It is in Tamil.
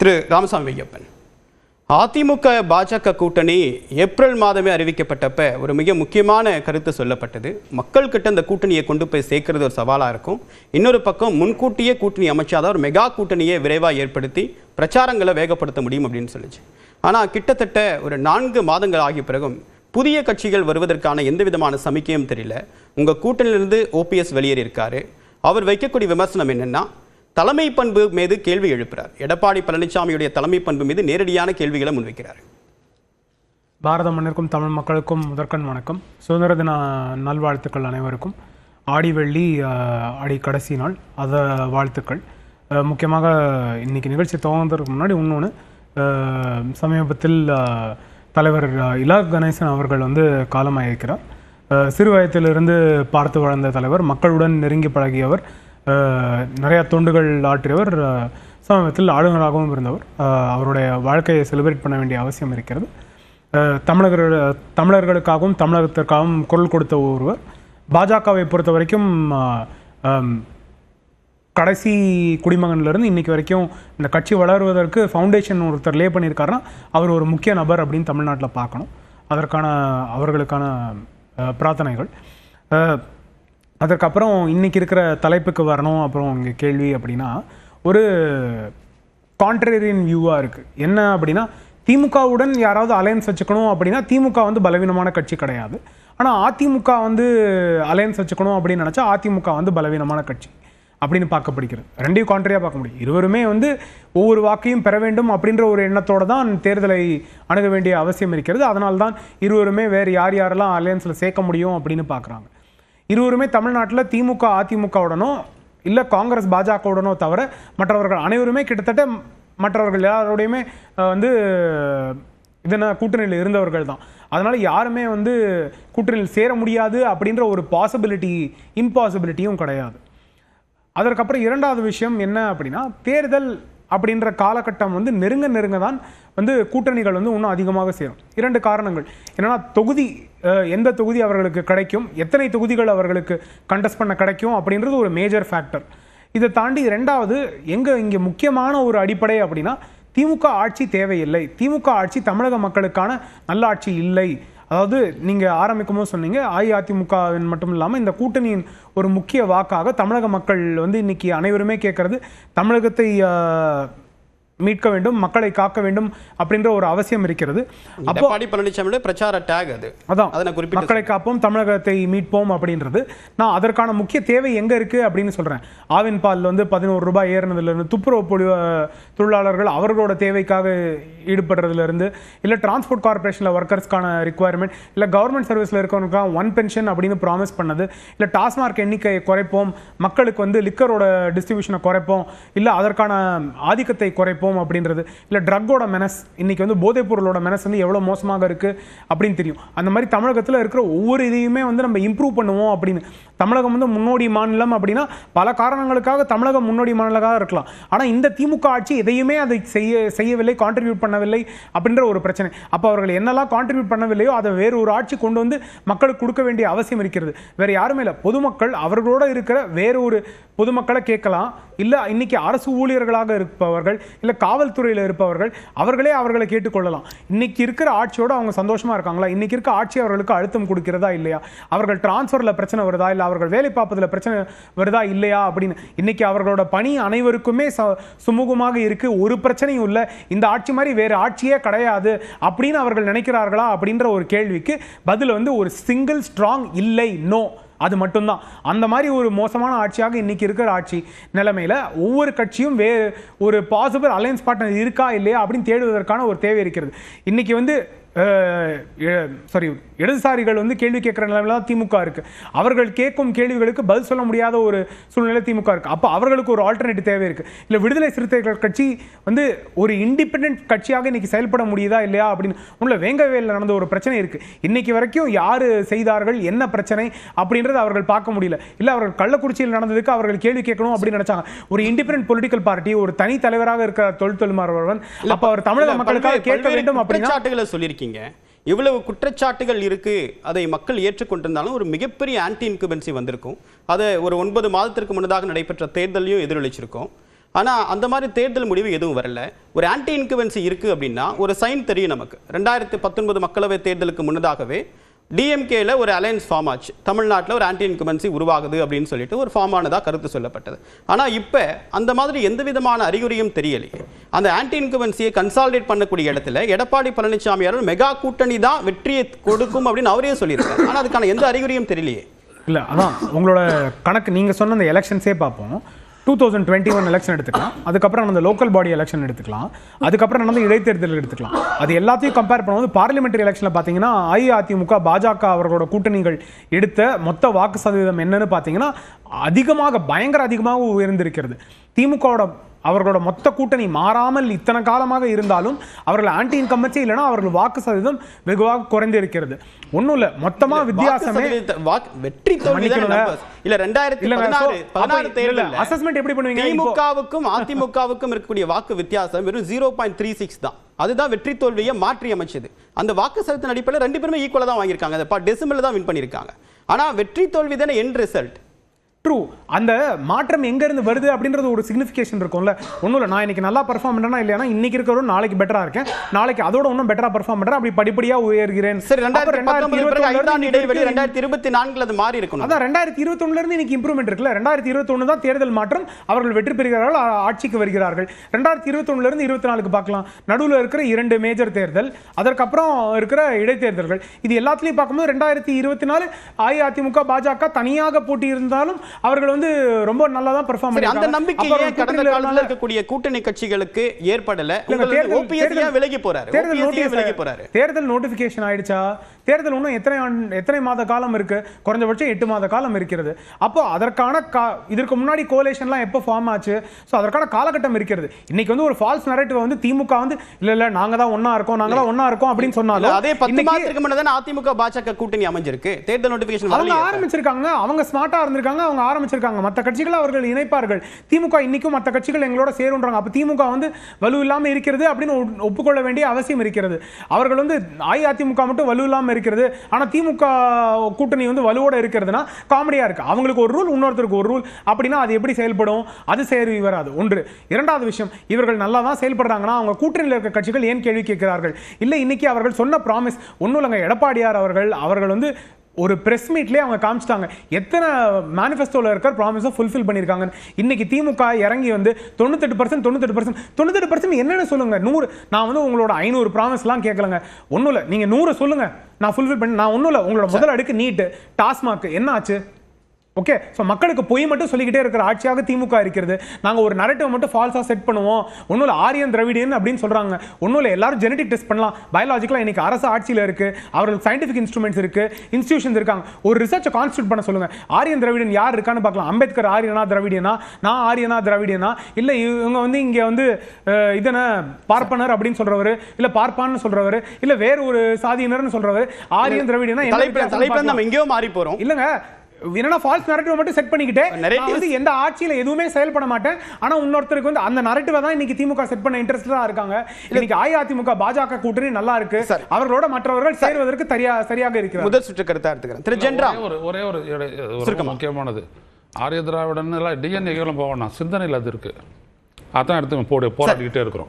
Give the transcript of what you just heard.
திரு ராமசாமி ஐயப்பன். அதிமுக பாஜக கூட்டணி ஏப்ரல் மாதமே அறிவிக்கப்பட்டப்ப ஒரு மிக முக்கியமான கருத்து சொல்லப்பட்டது. மக்கள் கிட்ட அந்த கூட்டணியை கொண்டு போய் சேர்க்கறது ஒரு சவாலாக இருக்கும். இன்னொரு பக்கம் முன்கூட்டியே கூட்டணி அமைச்சாதான் ஒரு மெகா கூட்டணியை விரைவாக ஏற்படுத்தி பிரச்சாரங்களை வேகப்படுத்த முடியும் அப்படின்னு சொல்லிச்சு. ஆனால் கிட்டத்தட்ட ஒரு நான்கு மாதங்கள் ஆகிய பிறகும் புதிய கட்சிகள் வருவதற்கான எந்த விதமான சமிக்கையும் தெரியல. உங்கள் கூட்டணியிலிருந்து ஓபிஎஸ் வெளியேறியிருக்காரு. அவர் வைக்கக்கூடிய விமர்சனம் என்னென்னா தலைமை பண்பு மீது கேள்வி எழுப்புகிறார் எடப்பாடி பழனிசாமியுடைய தலைமை பண்பு மீது நேரடியான கேள்விகளை முன்வைக்கிறார். பாரத மன்னருக்கும் தமிழ் மக்களுக்கும் முதற்கண் வணக்கம். சுதந்திர தின நல்வாழ்த்துக்கள் அனைவருக்கும். ஆடி வெள்ளி ஆடி கடைசி நாள் அத வாழ்த்துக்கள். அஹ், முக்கியமாக இன்னைக்கு நிகழ்ச்சி துவங்குறதுக்கு முன்னாடி இன்னொன்று சமீபத்தில் அஹ், தலைவர் இலா கணேசன் அவர்கள் வந்து காலமாயிருக்கிறார். அஹ், சிறு வயதிலிருந்து பார்த்து வளர்ந்த தலைவர் மக்களுடன் நெருங்கி பழகியவர் நிறையா தொண்டுகள் ஆற்றியவர் அஹ், சமீபத்தில் ஆளுநராகவும் இருந்தவர். அவருடைய வாழ்க்கையை செலிப்ரேட் பண்ண வேண்டிய அவசியம் இருக்கிறது. தமிழர் தமிழர்களுக்காகவும் தமிழகத்திற்காகவும் குரல் கொடுத்த ஒருவர். பாஜகவை பொறுத்த வரைக்கும் கடைசி குடிமகன்லேருந்து இன்னைக்கு வரைக்கும் இந்த கட்சி வளருவதற்கு ஃபவுண்டேஷன் ஒருத்தர் லே பண்ணியிருக்காருன்னா அவர் ஒரு முக்கிய நபர் அப்படின்னு தமிழ்நாட்டில் பார்க்கணும். அதற்கான அவர்களுக்கான பிரார்த்தனைகள். அதற்கப்புறம் இன்னைக்கு இருக்கிற தலைப்புக்கு வரணும். அப்புறம் இங்கே கேள்வி அப்படின்னா ஒரு கான்ட்ரேரியன் வியூவாக இருக்குது என்ன அப்படின்னா திமுகவுடன் யாராவது அலையன்ஸ் வச்சுக்கணும் அப்படின்னா திமுக வந்து பலவீனமான கட்சி கிடையாது. ஆனால் அதிமுக வந்து அலையன்ஸ் வச்சுக்கணும் அப்படின்னு நினச்சா அதிமுக வந்து பலவீனமான கட்சி அப்படின்னு பார்க்கப்படுகிறது. ரெண்டையும் கான்ட்ரியாக பார்க்க முடியும். இருவருமே வந்து ஒவ்வொரு வாக்கையும் பெற வேண்டும் அப்படின்ற ஒரு எண்ணத்தோடு தான் தேர்தலை அணுக வேண்டிய அவசியம் இருக்கிறது. அதனால்தான் இருவருமே வேறு யார் யாரெல்லாம் அலையன்ஸில் சேர்க்க முடியும் அப்படின்னு பார்க்குறாங்க. இருவருமே தமிழ்நாட்டில் திமுக அதிமுகவுடனோ இல்லை காங்கிரஸ் பாஜகவுடனோ தவிர மற்றவர்கள் அனைவருமே கிட்டத்தட்ட மற்றவர்கள் எல்லாரோடையுமே வந்து இதன கூட்டணியில் இருந்தவர்கள் தான். அதனால் யாருமே வந்து கூட்டணியில் சேர முடியாது அப்படின்ற ஒரு பாசிபிலிட்டி இம்பாசிபிலிட்டியும் கிடையாது. அதற்கப்புறம் இரண்டாவது விஷயம் என்ன அப்படின்னா தேர்தல் அப்படின்ற காலகட்டம் வந்து நெருங்க நெருங்க தான் வந்து கூட்டணிகள் வந்து இன்னும் அதிகமாக சேரும். இரண்டு காரணங்கள். என்னன்னா தொகுதி எந்த தொகுதி அவர்களுக்கு கிடைக்கும் எத்தனை தொகுதிகள் அவர்களுக்கு கண்டஸ்ட் பண்ண கிடைக்கும் அப்படின்றது ஒரு மேஜர் ஃபேக்டர் இதை தாண்டி ரெண்டாவது எங்கே இங்கே முக்கியமான ஒரு அடிப்படை அப்படின்னா திமுக ஆட்சி தேவையில்லை. திமுக ஆட்சி தமிழக மக்களுக்கான நல்லாட்சி இல்லை. அதாவது நீங்கள் ஆரம்பிக்கும் போது சொன்னீங்க அஇஅதிமுகவின் மட்டும் இல்லாமல் இந்த கூட்டணியின் ஒரு முக்கிய வாக்காக தமிழக மக்கள் வந்து இன்னைக்கு அனைவருமே கேட்கறது தமிழகத்தை மீட்க வேண்டும் மக்களை காக்க வேண்டும் அப்படின்ற ஒரு அவசியம் இருக்கிறது. அப்போ எடப்பாடி பழனிசாமியுடைய பிரச்சார டேக் அது. அதான். அதை குறிப்பிட்டு மக்களை காப்போம் தமிழகத்தை மீட்போம் அப்படின்றது. நான் அதற்கான முக்கிய தேவை எங்க இருக்கு அப்படின்னு சொல்றேன். ஆவின் பால் வந்து பதினோரு ரூபாய் ஏறினதுல இருந்து துப்புரவு பொழி- தொழிலாளர்கள் அவர்களோட தேவைக்காக ஈடுபடுறதுல இருந்து இல்ல டிரான்ஸ்போர்ட் கார்பரேஷன்ல ஒர்க்கர்ஸ்க்கான ரிக்குவயர்மெண்ட் இல்ல கவர்மெண்ட் சர்வீஸ்ல இருக்கவங்களுக்காக ஒன் பென்ஷன் அப்படின்னு ப்ராமிஸ் பண்ணது இல்ல டாஸ்மார்க் எண்ணிக்கையை குறைப்போம் மக்களுக்கு வந்து லிக்கரோட டிஸ்ட்ரிபியூஷனை குறைப்போம் இல்ல அதற்கான ஆதிக்கத்தை குறைப்போம் அப்படின்றது. இல்லை ட்ரக்கோட மெனஸ் இன்னைக்கு வந்து போதைப் பொருளோட மெனஸ் வந்து எவ்வளவு மோசமாக இருக்கு அப்படின்னு தெரியும். அந்த மாதிரி தமிழகத்தில் இருக்கிற ஒவ்வொரு இதையுமே வந்து நம்ம இம்ப்ரூவ் பண்ணுவோம் அப்படின்னு. தமிழகம் வந்து முன்னோடி மாநிலம் அப்படின்னா பல காரணங்களுக்காக தமிழகம் முன்னோடி மாநிலமாக இருக்கலாம். ஆனால் இந்த திமுக ஆட்சி எதையுமே அதை செய்ய செய்யவில்லை கான்ட்ரிபியூட் பண்ணவில்லை அப்படின்ற ஒரு பிரச்சனை. அப்போ அவர்கள் என்னெல்லாம் கான்ட்ரிபியூட் பண்ணவில்லையோ அதை வேறு ஒரு ஆட்சி கொண்டு வந்து மக்களுக்கு கொடுக்க வேண்டிய அவசியம் இருக்கிறது. வேறு யாருமே இல்லை. பொதுமக்கள் அவர்களோட இருக்கிற வேறு ஒரு பொதுமக்களை கேட்கலாம். இல்லை இன்னைக்கு அரசு ஊழியர்களாக இருப்பவர்கள் இல்லை காவல்துறையில் இருப்பவர்கள் அவர்களே அவர்களை கேட்டுக்கொள்ளலாம். இன்னைக்கு இருக்கிற ஆட்சியோடு அவங்க சந்தோஷமாக இருக்காங்களா? இன்னைக்கு இருக்க ஆட்சி அவர்களுக்கு அழுத்தம் கொடுக்கிறதா இல்லையா? அவர்கள் டிரான்ஸ்ஃபரில் பிரச்சனை வருதா? இல்லை அவர்கள் வேலை பார்ப்பதில் பிரச்சனை வருதா இல்லையா அப்படின்னு. இன்னைக்கு அவர்களோட பணி அனைவருக்குமே ச- சுமூகமாக இருக்கு. ஒரு பிரச்சனையும் இல்லை. இந்த ஆட்சி மாதிரி வேறு ஆட்சியே கிடையாது அப்படின்னு அவர்கள் நினைக்கிறார்களா அப்படின்ற ஒரு கேள்விக்கு பதில் வந்து ஒரு சிங்கிள் ஸ்ட்ராங் இல்லை நோ அது மட்டும்தான். அந்த மாதிரி ஒரு மோசமான ஆட்சியாக இன்றைக்கி இருக்கிற ஆட்சி நிலைமையில் ஒவ்வொரு கட்சியும் வே ஒரு பாசிபிள் அலையன்ஸ் பார்ட்னர் இருக்கா இல்லையா அப்படின்னு தேடுவதற்கான ஒரு தேவை இருக்கிறது. இன்னைக்கு வந்து சாரி இடதுசாரிகள் வந்து கேள்வி கேட்குற நிலைமையில தான் திமுக இருக்கு. அவர்கள் கேட்கும் கேள்விகளுக்கு பதில் சொல்ல முடியாத ஒரு சூழ்நிலை திமுக இருக்கு. அப்போ அவர்களுக்கு ஒரு ஆல்டர்னேட்டிவ் தேவை இருக்கு. இல்லை விடுதலை சிறுத்தைகள் கட்சி வந்து ஒரு இண்டிபெண்டன்ட் கட்சியாக இன்னைக்கு செயல்பட முடியுதா இல்லையா அப்படின்னு உள்ள வேங்கவேலில் நடந்த ஒரு பிரச்சனை இருக்கு. இன்னைக்கு வரைக்கும் யாரு செய்தார்கள் என்ன பிரச்சனை அப்படின்றத அவர்கள் பார்க்க முடியல. இல்லை அவர்கள் கள்ளக்குறிச்சியில் நடந்ததுக்கு அவர்கள் கேள்வி கேட்கணும் அப்படின்னு நினைச்சாங்க. ஒரு இண்டிபெண்டன்ட் பொலிட்டிக்கல் பார்ட்டி ஒரு தனி தலைவராக இருக்கிற தொழில் தொழில்மாறவன் அப்ப அவர் தமிழக மக்களுக்காக கேட்க வேண்டும் அப்படின்னா குற்றச்சாட்டுகளை சொல்லியிருக்கீங்க இவ்வளவு குற்றச்சாட்டுகள் இருக்கு. அதை மக்கள் ஏற்றுக்கொண்டிருந்தாலும் ஒரு மிகப்பெரிய ஆன்டி இன்குபென்சி வந்திருக்கும். அதை ஒரு ஒன்பது மாதத்திற்கு முன்னதாக நடைபெற்ற தேர்தலையும் எதிரொலிச்சிருக்கோம். ஆனா அந்த மாதிரி தேர்தல் முடிவு எதுவும் வரல. ஒரு ஆன்டி இன்குபென்சி இருக்கு அப்படின்னா ஒரு சைன் தெரியும் நமக்கு. ரெண்டாயிரத்தி பத்தொன்பது மக்களவை தேர்தலுக்கு முன்னதாகவே டிஎம்கேல ஒரு அலையன்ஸ் ஃபார்ம் ஆச்சு. தமிழ்நாட்டில் ஒரு ஆன்டி இன்கமன்சி உருவாகுது அப்படின்னு சொல்லிட்டு ஒரு ஃபார்ம் ஆனதாக கருத்து சொல்லப்பட்டது. ஆனால் இப்போ அந்த மாதிரி எந்த விதமான அறிகுறியும் தெரியலையே. அந்த ஆன்டி இன்கமன்சியை கன்சாலிடேட் பண்ணக்கூடிய இடத்துல எடப்பாடி பழனிசாமியார் மெகா கூட்டணி தான் வெற்றியை கொடுக்கும் அப்படின்னு அவரே சொல்லியிருக்காரு. ஆனா அதுக்கான எந்த அறிகுறியும் தெரியலையே. இல்ல அதான் உங்களோட கணக்கு நீங்க சொன்ன அந்த எலெக்ஷன்ஸே பார்ப்போம். Two thousand twenty one election எடுத்துக்கலாம். அதுக்கப்புறம் நடந்த லோக்கல் பாடி எலெக்ஷன் எடுத்துக்கலாம். அதுக்கப்புறம் நடந்த இடைத்தேர்தல் எடுத்துக்கலாம். அது எல்லாத்தையும் கம்பேர் பண்ணும்போது பார்லிமெண்ட்ரி எலெக்ஷனில் பார்த்தீங்கன்னா அஇஅதிமுக பாஜக அவர்களோட கூட்டணிகள் எடுத்த மொத்த வாக்கு சதவீதம் என்னன்னு பார்த்தீங்கன்னா அதிகமாக பயங்கர அதிகமாக உயர்ந்திருக்கிறது. திமுகவோட அவர்களோட மொத்த கூட்டணி மாறாமல் இத்தனை காலமாக இருந்தாலும் அவர்கள் ஆன்டி இன்கம்பன்சி இல்லைன்னா அவர்கள் வாக்கு சதவீதம் வெகுவாக குறைந்து இருக்கிறது. ஒன்றும் இல்லை மொத்தமாக வித்தியாசமே வெற்றி. இல்ல ரெண்டாயிரத்தி இல்ல, assessment எப்படி பண்ணுவீங்க? திமுகவுக்கும் அதிமுகவுக்கும் இருக்கக்கூடிய வாக்கு வித்தியாசம் வெறும் ஜீரோ பாயிண்ட் த்ரீ சிக்ஸ் தான். அதுதான் வெற்றி தோல்வியை மாற்றி அமைச்சது. அந்த வாக்கு சதத்தின் அடிப்படையில் ரெண்டு பேருமே ஈக்குவலா தான் வாங்கியிருக்காங்க. அந்த டெசிமல்ல தான் வின் பண்ணியிருக்காங்க. ஆனா வெற்றி தோல்வி தானே என் ரிசல்ட் ட்ரூ அந்த மாற்றம் எங்க இருந்து வருது அப்படின்றது ஒரு சிக்னிஃபிகேஷன் இருக்கும்ல. ஒன்றும் இல்லை நான் இன்னைக்கு நல்லா பெர்ஃபார்ம் பண்ணேனா இல்லையா இன்னைக்கு இருக்கிறவரும் நாளைக்கு பெட்டரா இருக்கேன். நாளைக்கு அதோட இன்னும் பெட்டரா பெர்ஃபார்ம் பண்றேன். அப்படி படிப்படியா உயர்கிறேன். சரி ரெண்டாயிரத்தி பத்தொன்பது பிறகு 2021 ல ஐந்தாண்டு இருந்து இடைவெளி இன்னைக்கு ரெண்டாயிரத்தி இருபத்தி நான்குல அது மாறி இருக்கணும். அதான் ரெண்டாயிரத்தி இருபத்தொன்னுல இருந்து இன்னைக்கு இம்ப்ரூவ்மெண்ட் இருக்குல்ல. ரெண்டாயிரத்தி இருபத்தொன்னு தான் தேர்தல் மாற்றம். அவர்கள் வெற்றி பெறுகிறார்கள் ஆட்சிக்கு வருகிறார்கள். ரெண்டாயிரத்தி இருபத்தொன்னுல இருந்து இருபத்தி நாலுக்கு பார்க்கலாம். நடுவுல இருக்கிற இரண்டு மேஜர் தேர்தல் அதற்கப்புறம் இருக்கிற இடைத்தேர்தல்கள். இது எல்லாத்துலயும் பார்க்கும்போது ரெண்டாயிரத்தி இருபத்தி நாலு அஇஅதிமுக பாஜக தனியாக போட்டி இருந்தாலும் அவர்கள் வந்து ரொம்ப நல்லா தான் பெர்ஃபார்ம் சரி அந்த நம்பிக்கை கடந்த காலத்துல இருக்கக்கூடிய கூட்டணி கட்சிகளுக்கு ஏற்படல? விலகி போறாரு. தேர்தல் notice- விலகி போறாரு. தேர்தல் நோட்டிபிகேஷன் ஆயிடுச்சா? தேர்தல் இன்னும் எத்தனை எத்தனை மாத காலம் இருக்கு? குறைஞ்சபட்சம் எட்டு மாத காலம் இருக்கிறது. அப்போ அதற்கான கா- இதற்கு முன்னாடி கோலேஷன்லாம் எப்போ ஃபார்ம் ஆச்சு? ஸோ அதற்கான காலகட்டம் இருக்கிறது. இன்னைக்கு வந்து ஒரு ஃபால்ஸ் நரேட்டிவ் வந்து திமுக வந்து இல்ல இல்ல நாங்க தான் ஒண்ணா இருக்கோம் நாங்க தான் ஒண்ணா இருக்கோம் அப்படின்னு சொன்னாலும் அதே பத்து மாதத்துக்கு முன்னாடி அதிமுக பாஜக கூட்டணி அமைஞ்சிருக்கு. தேர்தல் நோட்டிபிகேஷன் அவங்க ஆரம்பிச்சிருக்காங்க. அவங்க ஸ்மார்ட்டா இருந்திருக்காங்க அவங்க ஆரம்பிச்சிருக்காங்க. மத்த கட்சிகளை அவர்கள் இணைப்பார்கள். திமுக இன்னைக்கும் மத்த கட்சிகள் எங்களோட சேருன்றாங்க. அப்ப திமுக வந்து வலு இல்லாம இருக்கிறது அப்படின்னு ஒப்புக்கொள்ள வேண்டிய அவசியம் இருக்கிறது. அவர்கள் வந்து அஇஅதிமுக மட்டும் வலு இல்லாம இருக்கிறது ஆனால் திமுக கூட்டணி வந்து வலுவோட இருக்கிறதுனா காமெடியா இருக்கு. அவங்களுக்கு ஒரு ரூல் இன்னொருத்தருக்கு ஒரு ரூல். அப்படின்னா அது எப்படி செயல்படும்? அது சேரி வராது ஒன்று. இரண்டாவது விஷயம் இவர்கள் நல்லா தான் செயல்படுறாங்கன்னா அவங்க கூட்டணியில் இருக்க கட்சிகள் ஏன் கேள்வி கேட்கிறார்கள்? இல்லை இன்னைக்கு அவர்கள் சொன்ன ப்ராமிஸ் ஒன்றும் இல்லைங்க. எடப்பாடியார் அவர்கள் அவர்கள் வந்து ஒரு ப்ரெஸ் மீட்லேயே அவங்க காமிச்சிட்டாங்க. எத்தனை மேனிஃபெஸ்டோவில் இருக்கிற ப்ராமிஸை ஃபுல்ஃபில் பண்ணியிருக்காங்க இன்னைக்கு திமுக இறங்கி வந்து தொண்ணூத்தெட்டு பர்சன்ட் தொண்ணூத்தெட்டு பர்சன்ட் தொண்ணூத்தெட்டு பர்சன்ட் என்னென்னு சொல்லுங்க. நூறு நான் வந்து உங்களோட ஐநூறு ப்ராமிஸ்லாம் கேட்கலங்க ஒன்றும் இல்லை. நீங்கள் நூறு சொல்லுங்க. நான் ஃபுல்ஃபில் பண்ணி நான் ஒன்றும் இல்லை. உங்களோட முதல் அடுக்கு நீட்டு. டாஸ்மாக் என்ன ஆச்சு ஓகே ஸோ மக்களுக்கு பொய் மட்டும் சொல்லிக்கிட்டே இருக்கிற ஆட்சியாக திமுக இருக்கிறது. நாங்கள் ஒரு நரேட்டிவ் மட்டும் ஃபால்ஸாக செட் பண்ணுவோம். ஒன்றும் இல்லை ஆரியன் திராவிடியன் அப்படின்னு சொல்கிறாங்க ஒன்றும் இல்லை எல்லாரும் ஜெனடிக் டெஸ்ட் பண்ணலாம். பயாலஜிக்கலாக இன்னைக்கு அரசு ஆட்சியில் இருக்குது அவர்கள் சயின்டிஃபிக் இன்ஸ்ட்ருமெண்ட்ஸ் இருக்குது இன்ஸ்டியூஷன்ஸ் இருக்காங்க. ஒரு ரிசர்ச்சை கான்ஸ்டியூட் பண்ண சொல்லுங்கள் ஆரியன் திராவிடன் யார் இருக்கான்னு பார்க்கலாம். அம்பேத்கர் ஆரியனா திராவிடியனா நான் ஆரியனா திராவிடியனா இல்லை இவங்க வந்து இங்கே வந்து அஹ், இதென்ன பார்ப்பனர் அப்படின்னு சொல்றவர்? இல்லை பார்ப்பான்னு சொல்றவர்? இல்லை வேறு ஒரு சாதியினர்னு சொல்றவர்? ஆரியன் திராவிடியனா தலைப்புல. நம்ம எங்கேயோ மாறி போறோம். இல்லங்க என்னன்னா ஃபால்ஸ் நரேட்டிவ் மட்டும் செட் பண்ணிக்கிட்டு Narratives- நான் வந்து எந்த ஆட்சியில எதுவுமே செயல்பட மாட்டேன் ஆனா இன்னொருத்தருக்கு வந்து அந்த நரேட்டிவ் தான் இன்னைக்கு திமுக செட் பண்ண இன்ட்ரெஸ்டா இருக்காங்க. இன்னைக்கு அஇஅதிமுக பாஜக கூட்டணி நல்லா இருக்கு. அவர்களோட மற்றவர்கள் சேருவதற்கு சரியா சரியாக இருக்கிறார் முதல் சுற்று கருத்தா எடுத்துக்கிறேன். திரு ஜென்ராம். ஒரே ஒரு ஒரே முக்கியமானது. ஆரிய திராவிடன் எல்லாம் டிஎன்ஏ போக வேணாம். சிந்தனையில் அது இருக்கு. அதான் எடுத்து போடு போராடிக்கிட்டே இருக்கிறோம்.